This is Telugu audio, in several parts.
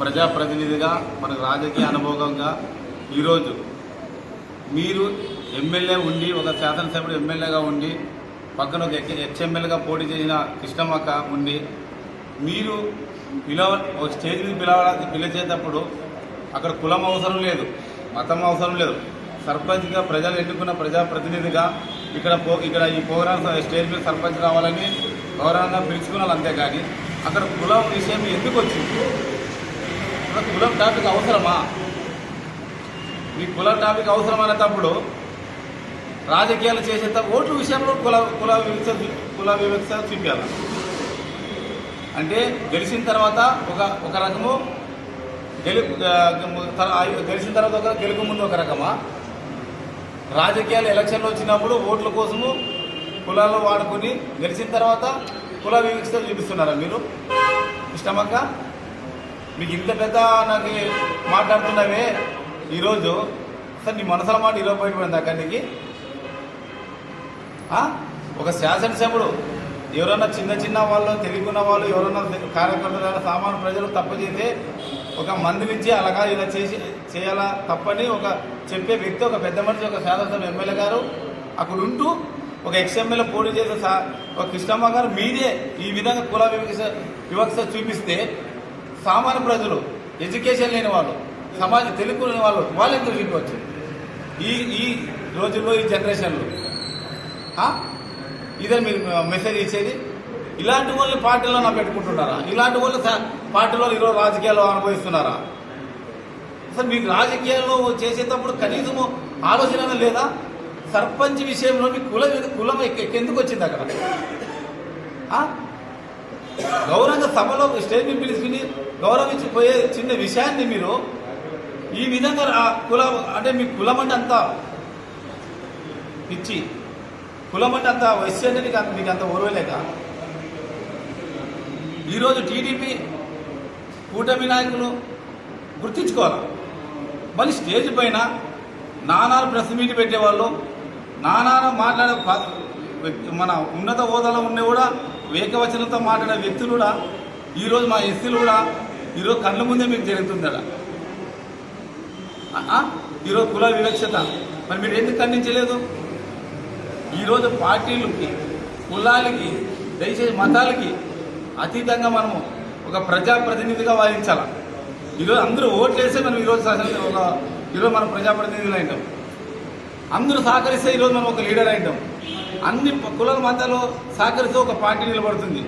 ప్రజాప్రతినిధిగా మనకు రాజకీయ అనుభవంగా ఈరోజు మీరు ఎమ్మెల్యే ఉండి ఒక శాసనసభ్యుడు ఎమ్మెల్యేగా ఉండి పక్కన ఒక హెచ్ఎమ్మెల్యేగా పోటీ చేసిన కృష్ణమ్మక్క ఉండి మీరు పిలవ ఒక స్టేజ్ మీద పిలవ పిలిచేటప్పుడు అక్కడ కులం అవసరం లేదు మతం అవసరం లేదు. సర్పంచ్గా ప్రజలు ఎన్నుకున్న ప్రజాప్రతినిధిగా ఇక్కడ పో ఇక్కడ ఈ ప్రోగ్రామ్ స్టేజ్ మీద సర్పంచ్ రావాలని గౌరవంగా పిలుచుకున్నారు అంతేకాని అక్కడ కులం విషయం ఎందుకు వచ్చింది? కులం టాపిక్ అవసరమా? మీ కులం టాపిక్ అవసరమనేటప్పుడు రాజకీయాలు చేసేంత ఓట్ల విషయంలో కుల కుల వివక్ష కుల వివక్ష చూపించాలి. అంటే గెలిచిన తర్వాత ఒక ఒక రకము గెలు గెలిచిన తర్వాత ఒక గెలుపు ముందు ఒక రకమా? రాజకీయాలు ఎలక్షన్లు వచ్చినప్పుడు ఓట్ల కోసము కులాలు వాడుకొని గెలిచిన తర్వాత కుల వివక్ష చూపిస్తున్నారా మీరు? ఇష్టమక్క మీకు ఇంత పెద్ద నాకు మాట్లాడుతున్నవే? ఈరోజు? సార్ నీ మనసుల మాట ఈరోజు పోయిపోయింది అక్కడి నీకు ఒక శాసనసభ్యుడు ఎవరన్నా చిన్న చిన్న వాళ్ళు తెలుగున్న వాళ్ళు ఎవరన్నా కార్యకర్తలు సామాన్య ప్రజలు తప్పు చేస్తే ఒక మంది నుంచి అలాగా ఇలా చేసి చేయాలా తప్పని ఒక చెప్పే వ్యక్తి ఒక పెద్ద మనిషి ఒక శాసనసభ ఎమ్మెల్యే గారు అక్కడ ఉంటూ ఒక ఎక్స్ఎమ్మెల్యే పోటీ చేసే ఒక కృష్ణమ్మ గారు మీదే ఈ విధంగా కుల వివక్ష వివక్ష చూపిస్తే సామాన్య ప్రజలు ఎడ్యుకేషన్ లేని వాళ్ళు సమాజం తెలుగుని వాళ్ళు వాళ్ళు ఎందుకు చూపవచ్చు ఈ ఈ రోజుల్లో ఈ జనరేషన్లో. ఇదే మీరు మెసేజ్ ఇచ్చేది? ఇలాంటి వాళ్ళు పార్టీలో నా పెట్టుకుంటున్నారా? ఇలాంటి వాళ్ళు పార్టీలో ఈరోజు రాజకీయాల్లో అనుభవిస్తున్నారా? అసలు మీకు రాజకీయాల్లో చేసేటప్పుడు కనీసము ఆలోచన లేదా? సర్పంచ్ విషయంలో మీ కులం కులం ఎందుకు వచ్చింది అక్కడ? గౌరవంగా సభలో స్టేజ్ మీద పిలుచుకుని గౌరవించిపోయే చిన్న విషయాన్ని మీరు ఈ విధంగా రా- కుల అంటే మీ కులం అంటే అంత పిచ్చి. కులం అంటే అంత వయస్సు అంటే నీకు అంత- మీకు అంత ఓర్వలేక ఈరోజు టీడీపీ కూటమి నాయకులు గుర్తించుకోవాలి? మళ్ళీ స్టేజ్ పైన నానా ప్రెస్ మీట్ పెట్టేవాళ్ళు నానా మాట్లాడే మన ఉన్నత హోదాలో ఉండే కూడా ఏకవచనంతో మాట్లాడే వ్యక్తులు కూడా ఈరోజు మా ఎస్సీలు కూడా ఈరోజు కళ్ళ ముందే మీకు జరుగుతుందట. ఆ? ఈరోజు కుల వివక్షత. మరి మీరు ఎందుకు ఖండించలేదు? ఈరోజు పార్టీలకి కులాలకి దయచేసి మతాలకి అతీతంగా మనము ఒక ప్రజాప్రతినిధిగా వాదించాలి? ఈరోజు అందరూ ఓట్లేస్తే మనం ఈరోజు ఒక ఈరోజు మనం ప్రజాప్రతినిధులు అయినాం అందరూ సహకరిస్తే ఈరోజు మనం ఒక లీడర్ అయింటాం అన్ని కులాల మతాలు సహకరిస్తే ఒక పార్టీ నిలబడుతుంది.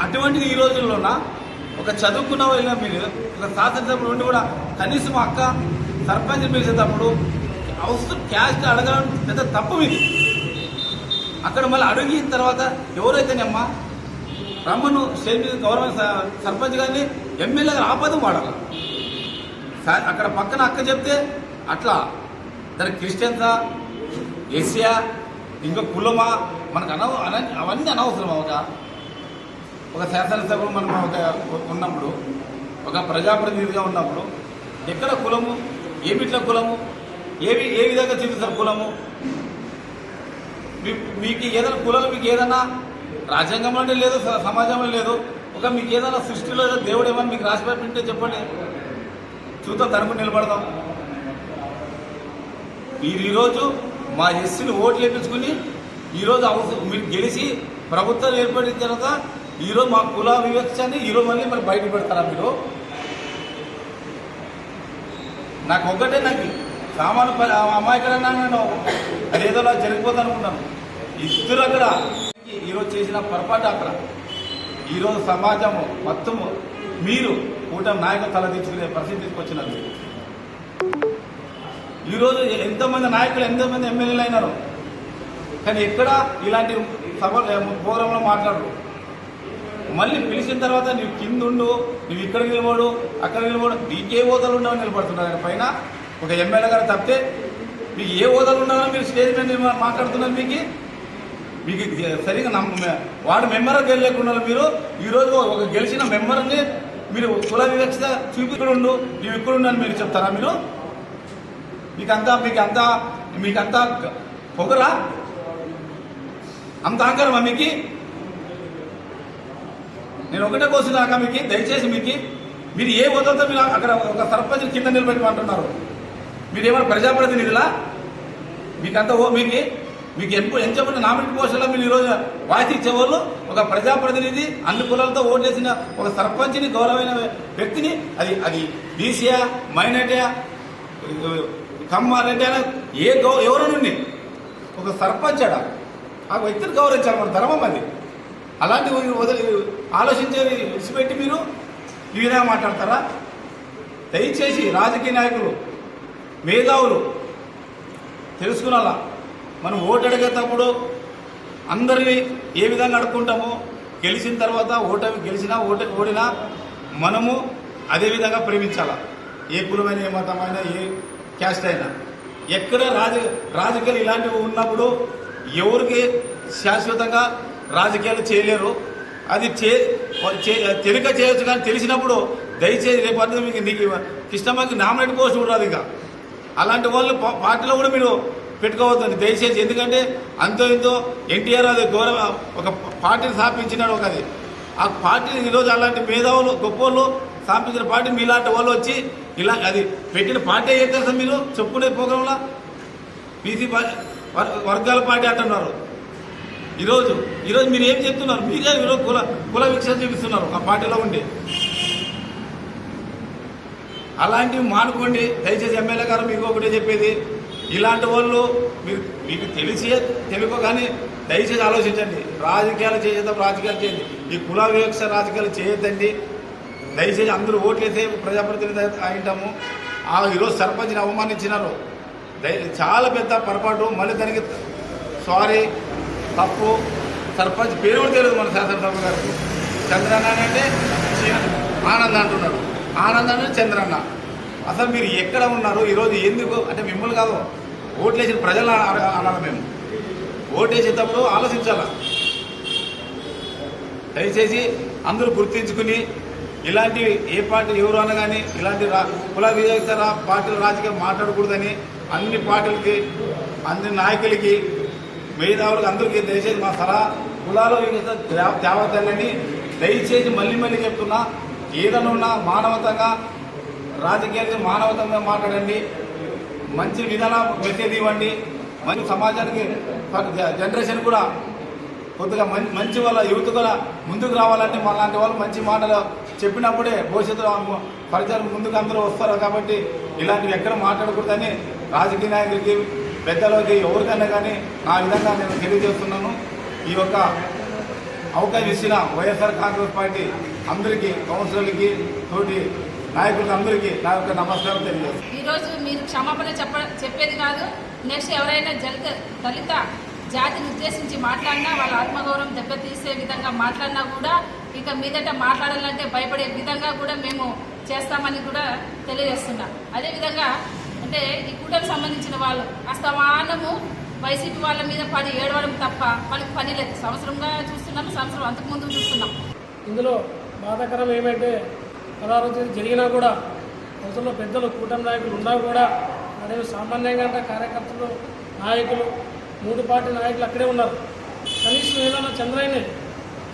అటువంటిది ఈ రోజుల్లోన ఒక చదువుకున్న వాళ్ళ మీరు ఒక శాసనసభ్యుడు ఉండి కూడా కనీసం అక్క సర్పంచ్ పిలిచేటప్పుడు అవసరం క్యాస్ట్ అడగడం పెద్ద తప్పు ఇది అక్కడ మళ్ళీ అడిగిన తర్వాత ఎవరైతేనమ్మా రమ్మను స్టేజ్ గవర్నమెంట్ స- సర్పంచ్ గారిని ఎమ్మెల్యే ఆపదం వాడాలి. అక్కడ పక్కన అక్క చెప్తే అట్లా. దాని క్రిస్టియన్సా ఎస్సియా ఇంకా కులమా మనకు అనవ అవన్నీ అనవసరం ఒక ఒక శాసనసభలో మనం ఒక ఉన్నప్పుడు ఒక ప్రజాప్రతినిధిగా ఉన్నప్పుడు ఎక్కడ కులము ఏమిట్ల కులము ఏవి ఏ విధంగా చూపిస్తారు కులము? మీ- మీకు ఏదైనా కులాలు మీకు ఏదైనా రాజ్యాంగంలోనే అంటే లేదు స- సమాజంలో లేదు ఒక మీకు ఏదైనా సృష్టిలో దేవుడు ఏమన్నా మీకు రాసి పెట్టింటే చెప్పండి. చూద్దాం తరపు నిలబడదాం. మీరు ఈరోజు మా ఎస్సీని ఓట్లు వేయించుకుని ఈరోజు అవసరం మీరు గెలిచి ప్రభుత్వం ఏర్పడిన తర్వాత ఈరోజు మా కుల వివక్షని ఈరోజు మళ్ళీ మరి బయట పెడతారా మీరు? నాకు ఒక్కటే నాకు సామాను ప- ఆ అమ్మాయి నేను అదేదో నాకు జరిగిపోతా అనుకున్నాను ఇద్దరు అక్కడ ఈరోజు చేసిన పొరపాటు అక్కడ. ఈరోజు సమాజము మొత్తము మీరు కూటమి నాయకులు తలదించుకునే పరిస్థితి తీసుకొచ్చినారు ఈరోజు ఎంతమంది నాయకులు ఎంతమంది ఎమ్మెల్యేలు అయినారు. కానీ ఎక్కడ ఇలాంటి సభ ప్రోగ్రాంలో మాట్లాడరు. మళ్ళీ పిలిచిన తర్వాత నువ్వు కింద ఉండు నువ్వు ఇక్కడ నిలబడు అక్కడ నిలబడు నీకే హోదాలు ఉండవని నిలబడుతున్నారు. పైన ఒక ఎమ్మెల్యే గారు తప్పితే మీకు ఏ హోదాలు ఉన్నారో మీరు స్టేజ్ మీద మాట్లాడుతున్నారు మీకు? మీకు సరిగా నమ్మ వాడు మెంబర్ గెలలేకుండా మీరు. ఈరోజు ఒక గెలిచిన మెంబర్ని మీరు కుల వివక్ష చూపి ఇక్కడ ఉండు నువ్వు ఇక్కడ ఉండని మీరు చెప్తారా మీరు? మీకంతా మీకంతా మీకంతా పొగరా? అంత అహంకారమా మీకు? నేను ఒకటే కోసం దాకా మీకు దయచేసి మీకు మీరు ఏ హోదాతో మీరు అక్కడ ఒక సర్పంచ్ కింద నిలబెట్టమంటున్నారు? మీరు ఏమైనా ప్రజాప్రతినిధులా? మీకంత ఓ మీకు మీకు ఎంపు ఎంచబడిన నామినేట్ పోస్టులో మీరు ఈరోజు వాయిస్ ఇచ్చేవాళ్ళు? ఒక ప్రజాప్రతినిధి అన్ని కులాలతో ఓటేసిన ఒక సర్పంచ్ని గౌరవమైన వ్యక్తిని అది అది బీసీయా మైనార్టీయా? కమ్మారెడ్డి అయినా ఏ గౌ ఎవరు నుండి ఒక సర్పంచ్ ఆ వ్యక్తిని గౌరవించాలి మన ధర్మం అది. అలాంటి వదిలి ఆలోచించేది విడిచిపెట్టి మీరు ఈ విధంగా మాట్లాడతారా? దయచేసి రాజకీయ నాయకులు మేధావులు తెలుసుకునాలా మనం ఓటు అడిగేటప్పుడు అందరినీ ఏ విధంగా అడుక్కుంటామో గెలిచిన తర్వాత ఓటమి గెలిచినా ఓట ఓడినా మనము అదే విధంగా ప్రేమించాలా? ఏ కులమైన ఏ మతమైనా ఏ క్యాస్ట్ అయినా. ఎక్కడ రాజ రాజకీయాలు ఇలాంటివి ఉన్నప్పుడు ఎవరికి శాశ్వతంగా రాజకీయాలు చేయలేరు. అది చే చే- తెలియక చేయొచ్చు కానీ తెలిసినప్పుడు దయచేసి రేపు అర్థం మీకు నీకు కృష్ణమ్మకి నామినేట్ పోస్ట్ కూడా రాదు ఇంకా. అలాంటి వాళ్ళు పార్టీలో కూడా మీరు పెట్టుకోవద్దండి. దయచేసి ఎందుకంటే అంతో ఇంతో ఎన్టీఆర్ అది గౌరవ ఒక పార్టీని స్థాపించినాడు ఒక అది ఆ పార్టీని ఈరోజు అలాంటి మేధావులు గొప్పోళ్ళు స్థాపించిన పార్టీ మీలాంటి వాళ్ళు వచ్చి ఇలా అది పెట్టిన పార్టీ ఏం తెలుసా మీరు? చెప్పుకునే ప్రోగ్రాంలో? బీసీ వర్- వర్గాల పార్టీ అంటున్నారు. ఈరోజు ఈరోజు మీరు ఏం చెప్తున్నారు? మీరే ఈరోజు కుల కుల విక్షేపం చూపిస్తున్నారు ఆ పార్టీలో ఉండి. అలాంటివి మానుకోండి. దయచేసి ఎమ్మెల్యే గారు మీకు ఒకటే చెప్పేది. ఇలాంటి వాళ్ళు మీరు మీకు తెలిసి తెలియకో కానీ దయచేసి ఆలోచించండి. రాజకీయాలు చేసేద్దాం రాజకీయాలు చేయండి. ఈ కుల వివక్ష రాజకీయాలు చేయొద్దండి. దయచేసి అందరూ ఓట్లేసే ప్రజాప్రతినిధి అయింటాము. ఆ ఈరోజు సర్పంచ్ని అవమానించినారు. చాలా పెద్ద పొరపాటు. మళ్ళీ దానికి సారీ తప్పు. సర్పంచ్ పేరు కూడా తెలియదు మన శాసనసభ గారికి. చంద్రన్న అంటే చీ- ఆనంద్ అంటున్నాడు. ఆనంద్ అంటే చంద్రన్న. అసలు మీరు ఎక్కడ ఉన్నారు? ఈరోజు ఎందుకు? అంటే మిమ్మల్ని కాదు ఓట్లేసిన ప్రజలు అనాలి మేము. ఓటేసేటప్పుడు ఆలోచించాలా? దయచేసి అందరూ గుర్తించుకుని ఇలాంటి ఏ పార్టీ ఎవరు అన్న కానీ ఇలాంటి రా కుల వివేక పార్టీల రాజకీయం మాట్లాడకూడదని అన్ని పార్టీలకి అన్ని నాయకులకి మేధావులకు అందరికీ దయచేసి మా సలహా కులాలు తేవద్దని దయచేసి మళ్ళీ మళ్ళీ చెప్తున్నా ఏదైనా ఉన్నా మానవతంగా రాజకీయాలకి మానవతంగా మాట్లాడండి మంచి విధాన మెసేజ్ ఇవ్వండి మంచి సమాజానికి జనరేషన్ కూడా కొద్దిగా మంచి మంచి వాళ్ళ యువత కూడా ముందుకు రావాలంటే మా లాంటి వాళ్ళు మంచి మాటలు చెప్పినప్పుడే భవిష్యత్తులో పరిచయం ముందుకు అందరూ వస్తారు కాబట్టి ఇలాంటివి ఎక్కడ మాట్లాడకూడదని రాజకీయ నాయకులకి పెద్దలకి ఎవరికైనా కానీ ఆ విధంగా నేను తెలియజేస్తున్నాను. ఈ యొక్క అవకాశం ఇచ్చిన వైఎస్ఆర్ కాంగ్రెస్ పార్టీ అందరికీ కౌన్సిలర్లకి తోటి నాయకులకి అందరికీ నా యొక్క నమస్కారం తెలియజేస్తాను ఈరోజు మీరు క్షమాపణ చెప్ప చెప్పేది కాదు నెక్స్ట్ ఎవరైనా దళిత దళిత జాతిని ఉద్దేశించి మాట్లాడినా వాళ్ళ ఆత్మగౌరవం దెబ్బతీసే విధంగా మాట్లాడినా కూడా ఇక మీదట మాట్లాడాలంటే భయపడే విధంగా కూడా మేము చేస్తామని కూడా తెలియజేస్తున్నాం. అదేవిధంగా అంటే ఈ కూటమికి సంబంధించిన వాళ్ళు అస్తమానము వైసీపీ వాళ్ళ మీద పని ఏడవడం తప్ప వాళ్ళకి పని లేదు. సంవత్సరంగా చూస్తున్నాం సంవత్సరం అంతకుముందు చూస్తున్నాం. ఇందులో బాధాకరం ఏమంటే పదహారు తేదీ జరిగినా కూడా ప్రజల్లో పెద్దలు కూటమి నాయకులు ఉన్నా కూడా అదే సామాన్యంగా అంటే కార్యకర్తలు నాయకులు మూడు పార్టీ నాయకులు అక్కడే ఉన్నారు. కనీసం ఏదైనా చంద్రయ్యని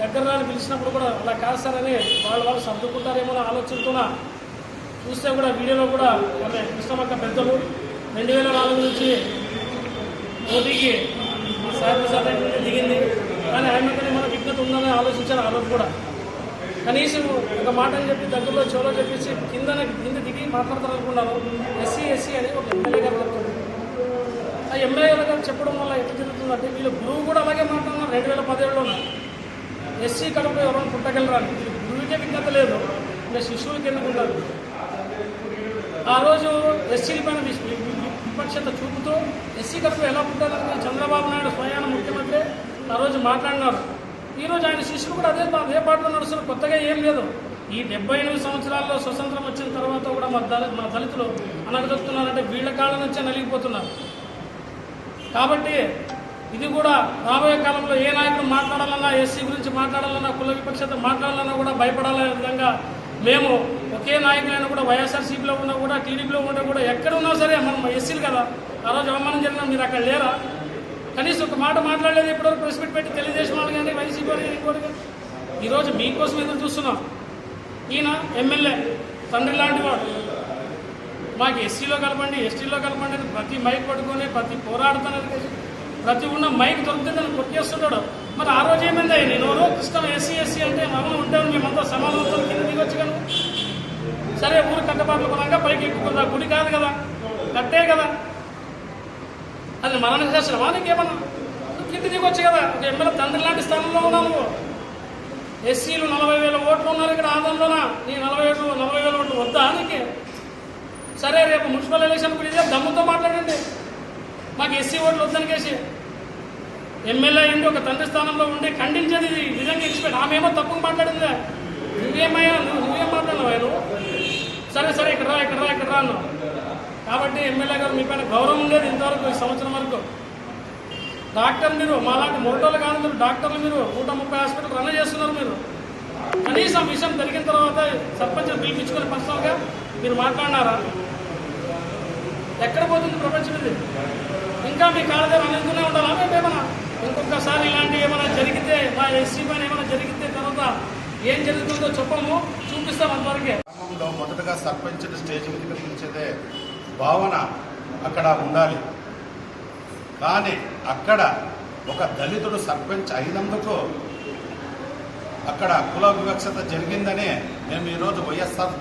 దగ్గర రాని పిలిచినప్పుడు కూడా అలా కాదు సార్ అని వాళ్ళు వాళ్ళు సర్దుకుంటారేమో అనే ఆలోచనతో చూస్తే కూడా వీడియోలో కూడా ఆమె కృష్ణమక్క పెద్దలు రెండు వేల నాలుగు నుంచి మోదీకి సాయప్రసాద్ దిగింది. కానీ ఆమెకు మన విఘ్నత ఉందని ఆలోచించారు ఆ రోజు కూడా. కనీసం ఒక మాట అని చెప్పి దగ్గరలో చెవులో చెప్పేసి కింద కింద దిగి మాట్లాడతారనుకున్నాను ఎస్సీ ఎస్సీ అని ఒక ఎమ్మెల్యే గారు చెప్తారు ఆ ఎమ్మెల్యే గారు చెప్పడం వల్ల ఎట్లా జరుగుతుందంటే వీళ్ళు గురువు కూడా అలాగే మాట్లాడుతున్నారు. రెండు వేల పదిహేడులో ఎస్సీ కడుపు ఎవరైనా పుట్టగలరా? అని గురువుకే విజ్ఞత లేదు. ఇంకా శిష్యులకి కింద ఉన్నారు ఆ రోజు ఎస్సీల పైన విపక్షత చూపుతూ ఎస్సీ కడుపు ఎలా పుట్టాలని చంద్రబాబు నాయుడు స్వయాన ముఖ్యమంత్రి ఆ రోజు మాట్లాడినారు. ఈ రోజు ఆయన శిష్యులు కూడా అదే అదే పాటలో నడుస్తున్నారు. కొత్తగా ఏం లేదు. ఈ డెబ్బై ఎనిమిది సంవత్సరాల్లో స్వతంత్రం వచ్చిన తర్వాత కూడా మా దళ మా దళితులు అనగదొక్కుతున్నారంటే వీళ్ళ కాళ్ళ నుంచే నలిగిపోతున్నారు. కాబట్టి ఇది కూడా రాబోయే కాలంలో ఏ నాయకుడు మాట్లాడాలన్నా ఎస్సీ గురించి మాట్లాడాలన్నా కుల విపక్షత మాట్లాడాలన్నా కూడా భయపడాలనే విధంగా మేము ఒకే నాయకులైనా కూడా వైఎస్ఆర్సీపీలో ఉన్నా కూడా టీడీపీలో ఉన్నా కూడా ఎక్కడ ఉన్నా సరే మనం ఎస్సీలు కదా. ఆ రోజు అవమానం జరిగినా మీరు అక్కడ లేరా? కనీసం ఒక మాట మాట్లాడలేదు ఇప్పటివరకు ప్రెస్ మీట్ పెట్టి తెలుగుదేశం వాళ్ళు కానీ వైసీపీ వాళ్ళు ఈరోజు మీకోసం ఎదురు చూస్తున్నాం. ఈయన ఎమ్మెల్యే తండ్రి లాంటి వాడు. మాకు ఎస్సీలో కలపండి ఎస్టీలో కలపండి అని ప్రతి మైక్ పట్టుకొని ప్రతి పోరాడుతున్నది ప్రతి ఉన్న మైక్ దొరుకుతుందని కొట్టేస్తుంటాడు మరి ఆ రోజు ఏమైంది నేను ఎవరో కృష్ణ ఎస్సీ ఎస్సీ అంటే మమ్మల్ని ఉంటాను మేమంతా సమానంతో కింద దిగొచ్చు కానీ సరే ఊరు కట్టబాట్లు పరంగా పైకి ఎక్కుతుందా గుడి కాదు కదా. కట్టే కదా. అది మరణ శాస్త్రమా నీకేమన్నా? నువ్వు కింద దిగొచ్చు కదా. ఒక ఎమ్మెల్యే తండ్రి లాంటి స్థానంలో ఉన్నావు ఎస్సీలు నలభై వేల ఓట్లు ఉన్నారు ఇక్కడ ఆంధ్రంలోన? నీ నలభై ఏడు నలభై వేల ఓట్లు వద్దా నీకు? సరే రేపు మున్సిపల్ ఎలక్షన్ కూడా ఇదే. దమ్ముతో మాట్లాడండి. మాకు ఎస్సీ ఓట్లు వద్దనికేసి ఎమ్మెల్యే అయ్యింది ఒక తండ్రి స్థానంలో ఉండి ఖండించేది ఇది. ఈ ఎక్స్పెక్ట్. ఆమె ఏమో తప్పుగా మాట్లాడిందే? నువ్వేమయ్యా? నువ్వు నువ్వేం మాట్లాడినావు ఆయన సరే సరే ఇక్కడ రా ఇక్కడ రా ఇక్కడ రా అన్నావు. కాబట్టి ఎమ్మెల్యే గారు మీ పైన గౌరవం ఉండేది ఇంతవరకు ఈ సంవత్సరం వరకు. డాక్టర్ మీరు మాలాంటి మొరటోళ్ళు కాదు మీరు. డాక్టర్లు మీరు నూట ముప్పై హాస్పిటల్ రన్ చేస్తున్నారు మీరు. కనీసం విషయం జరిగిన తర్వాత సర్పంచ్ పిలిపించుకొని పర్సనల్గా మీరు మాట్లాడినారా? ఎక్కడ పోతుంది ప్రపంచం ఇది? ఇంకా మీ కాళ్ళ అనుకునే ఉండాలా మేము ఇంకొకసారి ఇలాంటి ఏమైనా జరిగితే మా ఎస్సీ పైన ఏమైనా జరిగితే తర్వాత ఏం జరుగుతుందో చెప్పము చూపిస్తాం అంతవరకే గ్రామంలో మొదటగా సర్పంచ్ స్టేజ్ మీద పిలిచేదే భావన అక్కడ ఉండాలి. కానీ అక్కడ ఒక దళితుడు సర్పంచ్ అయినందుకు అక్కడ కుల వివక్షత జరిగిందనే మేము ఈరోజు వైఎస్ఆర్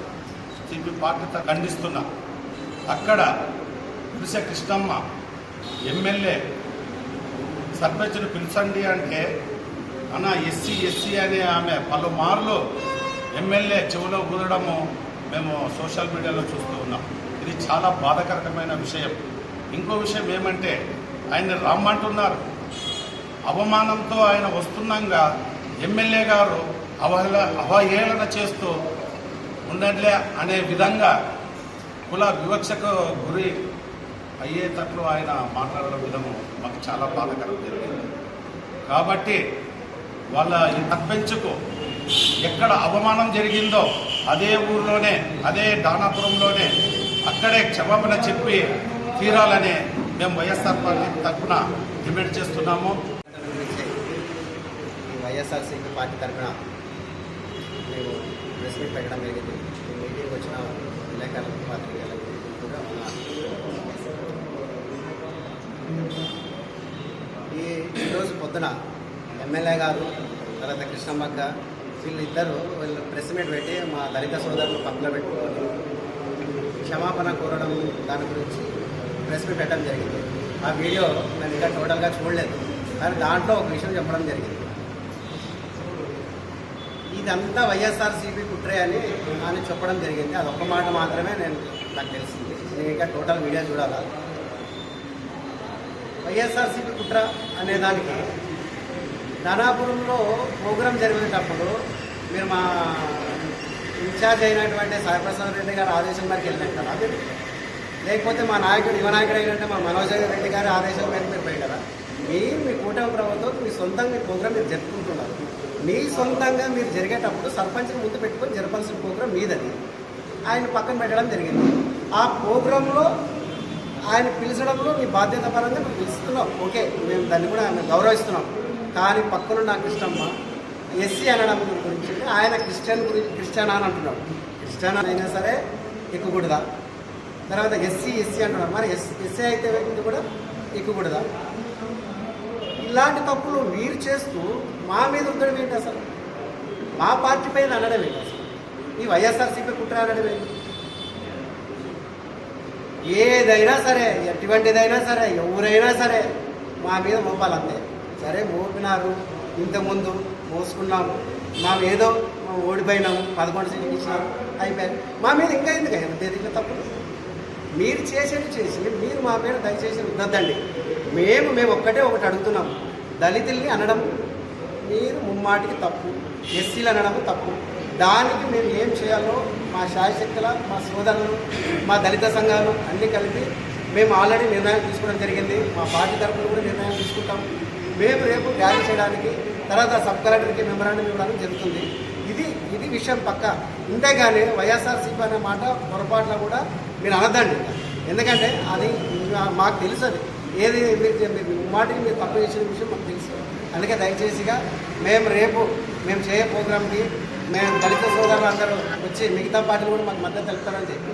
సిపి పార్టీతో ఖండిస్తున్నాం. అక్కడ గుడిసె కృష్ణమ్మ ఎమ్మెల్యే సర్పంచ్ను పిలిచండి అంటే అన్న ఎస్సీ ఎస్సీ అనే ఆమె పలుమార్లు ఎమ్మెల్యే చెవులో కుదరడము మేము సోషల్ మీడియాలో చూస్తూ ఉన్నాం. ఇది చాలా బాధకరకమైన విషయం. ఇంకో విషయం ఏమంటే ఆయన రమ్మంటున్నారు. అవమానంతో ఆయన వస్తున్నాగా ఎమ్మెల్యే గారు అవహేళ అవహేళన చేస్తూ ఉండట్లే అనే విధంగా కుల వివక్షకు గురి అయ్యేటట్లు ఆయన మాట్లాడడం విధము మాకు చాలా బాధకరం జరిగింది. కాబట్టి వాళ్ళ ఈ సర్పంచ్కు ఎక్కడ అవమానం జరిగిందో అదే ఊర్లోనే అదే దానాపురంలోనే అక్కడే క్షమాపణ చెప్పి తీరాలని మేము వైఎస్ఆర్ పార్టీ తరఫున డిమాండ్ చేస్తున్నాము. ఈ వైఎస్ఆర్సీపీ పార్టీ తరఫున మేము ప్రెస్ మీట్ పెట్టడం జరిగింది. మీటింగ్ వచ్చిన విలేకరులకు పాత్రికేయులకు కూడా వందనాలు. ఈ ఈరోజు పొద్దున ఎమ్మెల్యే గారు తర్వాత కృష్ణమ్మక్క వీళ్ళిద్దరూ వీళ్ళు ప్రెస్ మీట్ పెట్టి మా దళిత సోదరులు పక్కన పెట్టుకొని క్షమాపణ కోరడం దాని గురించి ప్రెస్ మీట్ పెట్టడం జరిగింది. ఆ వీడియో నేను ఇంకా టోటల్గా చూడలేదు. కానీ దాంట్లో ఒక విషయం చెప్పడం జరిగింది. ఇదంతా వైఎస్ఆర్సీపీ కుట్రే అని అని చెప్పడం జరిగింది. అది ఒక్క మాట మాత్రమే నేను నాకు తెలిసింది. నేను ఇంకా టోటల్ వీడియో చూడాలి? వైఎస్ఆర్సీపీ కుట్ర అనే దానికి. ధనాపురంలో ప్రోగ్రాం జరిగేటప్పుడు మీరు మా ఇన్ఛార్జ్ అయినటువంటి సాయిప్రసాద్ రెడ్డి గారి ఆదేశం మేరకు వెళ్ళినట్టారా కదా. లేకపోతే మా నాయకుడు యువ నాయకుడు అయినట్టు మా మనోజ్ రెడ్డి గారి ఆదేశం మేరకు మీరు పోయినారా మీరు మీ కూటమి ప్రభుత్వం మీ సొంతంగా ప్రోగ్రాం మీరు జరుపుకుంటున్నారు. మీ సొంతంగా మీరు జరిగేటప్పుడు సర్పంచ్ని ముందు పెట్టుకొని జరపాల్సిన ప్రోగ్రాం మీదది. ఆయన పక్కన పెట్టడం జరిగింది. ఆ ప్రోగ్రాంలో ఆయన పిలిచడంలో మీ బాధ్యత పరంగా నువ్వు పిలుస్తున్నాం ఓకే మేము దాన్ని కూడా ఆయన గౌరవిస్తున్నాం. కానీ పక్కన నాకు ఇష్టమ్మా ఎస్సీ అనడం గురించి ఆయన క్రిస్టియన్ గురించి క్రిస్టియన్ అని అంటున్నాడు. క్రిస్టియన్ అయినా సరే ఎక్కుకూడదా? తర్వాత ఎస్సీ ఎస్సీ అంటున్నాడు. మరి ఎస్ ఎస్సీ అయితే ఇది కూడా ఎక్కుకూడదా? ఇలాంటి తప్పులు మీరు చేస్తూ మా మీద ఉండడం ఏంటి అసలు? మా పార్టీ పైన అనడం ఏంటి అసలు? ఈ వైఎస్ఆర్సీపీ కుట్ర అనడం ఏంటి? ఏదైనా సరే ఎటువంటిదైనా సరే ఎవరైనా సరే మా మీద మోపాలంతే సరే మోపినారు ఇంతకుముందు మోసుకున్నాము. మేము ఏదో ఓడిపోయినాము పదకొండు సీట్లు ఇచ్చినాము అయిపోయారు మా మీద ఇంకా ఎందుకు ఎంత తప్పు. మీరు చేసేది చేసి మీరు మా మీద దయచేసి వద్దండి మేము మేము ఒక్కటే ఒకటి అడుగుతున్నాము. దళితుల్ని అనడం మీరు ముమ్మాటికి తప్పు ఎస్సీలు అనడం తప్పు. దానికి మేము ఏం చేయాలో మా శాయశక్తుల మా సోదరులు మా దళిత సంఘాలు అన్నీ కలిపి మేము ఆల్రెడీ నిర్ణయం తీసుకోవడం జరిగింది. మా పార్టీ తరఫున కూడా నిర్ణయం తీసుకుంటాం. మేము రేపు ర్యాలీ చేయడానికి తర్వాత సబ్ కలెక్టర్కి మెమరాండం ఇవ్వడానికి జరుగుతుంది. ఇది ఇది విషయం పక్క. ఇంతేగాని వైఎస్ఆర్సీపీ అనే మాట పొరపాటున కూడా మీరు అనదండి ఎందుకంటే అది మాకు తెలుసు అది. ఏది మీరు మీరు మాటికి మీరు తప్పు చేసిన విషయం మాకు తెలుసు. అందుకే దయచేసిగా మేము రేపు మేము చేయ ప్రోగ్రామ్కి మేము దళిత సోదరులు అందరూ వచ్చి మిగతా పార్టీలు కూడా మాకు మద్దతు తెలుపుతారని చెప్పి.